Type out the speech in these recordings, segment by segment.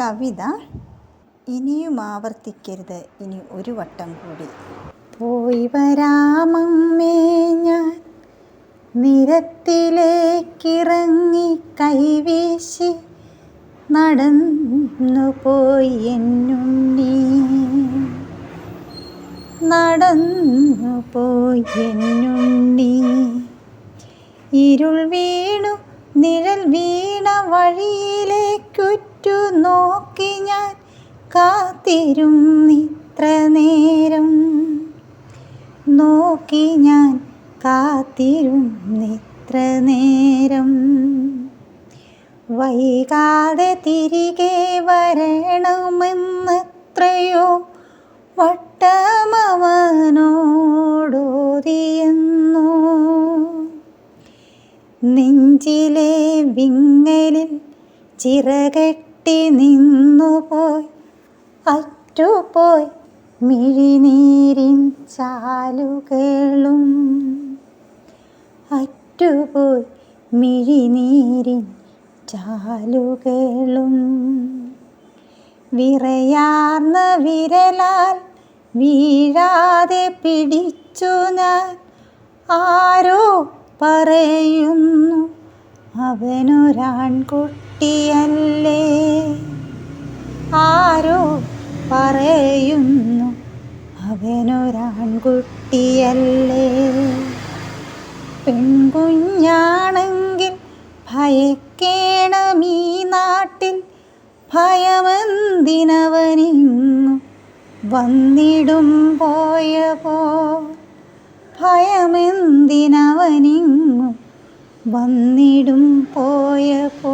കവിത ഇനിയും ആവർത്തിക്കരുത്. ഇനി ഒരു വട്ടം കൂടി. പോയി വരാമമ്മേ ഞാൻ. നിരത്തിലേക്കിറങ്ങി കൈവീശി നടന്നു പോയി എന്നുണ്ണി. നടന്നു പോയി എന്നുണ്ണി. ഇരുൾ വീണു നിഴൽ വീണ വഴിയിലേക്കുറ്റു നോക്കി ഞാൻ കാത്തിരുന്നിത്ര നേരം. നോക്കി ഞാൻ കാത്തിരുന്നിത്ര നേരം. വൈകാതെ തിരികെ വരണമെന്നത്രയോ വട്ടമവനോടോതിയെന്നു. നെഞ്ചിലെ വിങ്ങലിൽ ചിറകെട്ടി നിന്നുപോയി അറ്റുപോയി മിഴിനീരിൻ ചാലുകളും. അറ്റുപോയി മിഴിനീരിൻ ചാലുകളും. വിറയാർന്ന വിരലാൽ വീഴാതെ പിടിച്ചു ഞാൻ ആരോ പറയുന്നു അവനൊരാൺകുട്ടിയല്ലേ ആരോ പറയുന്നു അവനൊരാൺകുട്ടിയല്ലേ? പെൺകുഞ്ഞാണെങ്കിൽ ഭയക്കേണം ഈ നാട്ടിൽ. ഭയമെന്തിനവനിങ്ങു വന്നിടും പോയപ്പോ ഭയമെന്തിനവനിങ്ങു വന്നിടും പോയപ്പോ.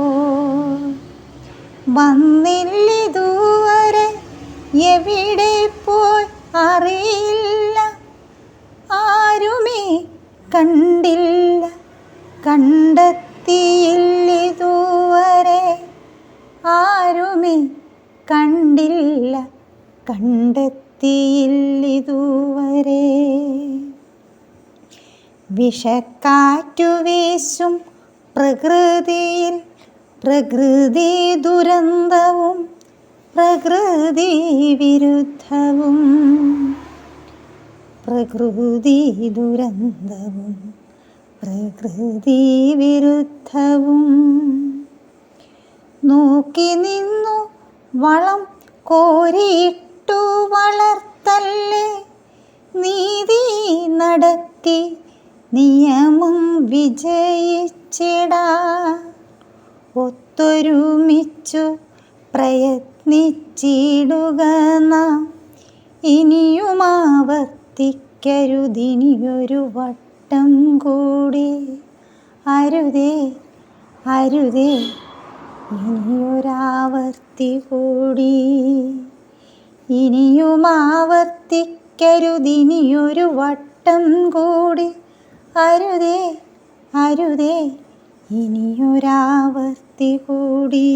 വന്നില്ലിതുവരെ എവിടെ പോയി അറിയില്ല. ആരുമേ കണ്ടില്ല. കണ്ടെത്തിയില്ലിതുവരെ ആരുമേ കണ്ടില്ല. കണ്ടെത്തിയില്ലിതുവരെ വിഷക്കാറ്റു വീശും പ്രകൃതിയിൽ പ്രകൃതി ദുരന്തവും പ്രകൃതി വിരുദ്ധവും പ്രകൃതി ദുരന്തവും പ്രകൃതി വിരുദ്ധവും നോക്കി നിന്നു വളം കോരിയിട്ടു വളർത്തല്ലേ നീതി നടത്തി നിയമം വിജയിച്ചിടാ. ഒത്തൊരുമിച്ചു പ്രയത്നിച്ചിടുക നാം. ഇനിയും ആവർത്തിക്കരുതിനിയൊരു വട്ടം കൂടി. അരുതേ അരുതേ ഇനിയൊരാവർത്തി കൂടി. ഇനിയും ആവർത്തിക്കരുതിനിയൊരു വട്ടം കൂടി. അരുതേ അരുതേ ഇനിയൊരാവർത്തി കൂടി.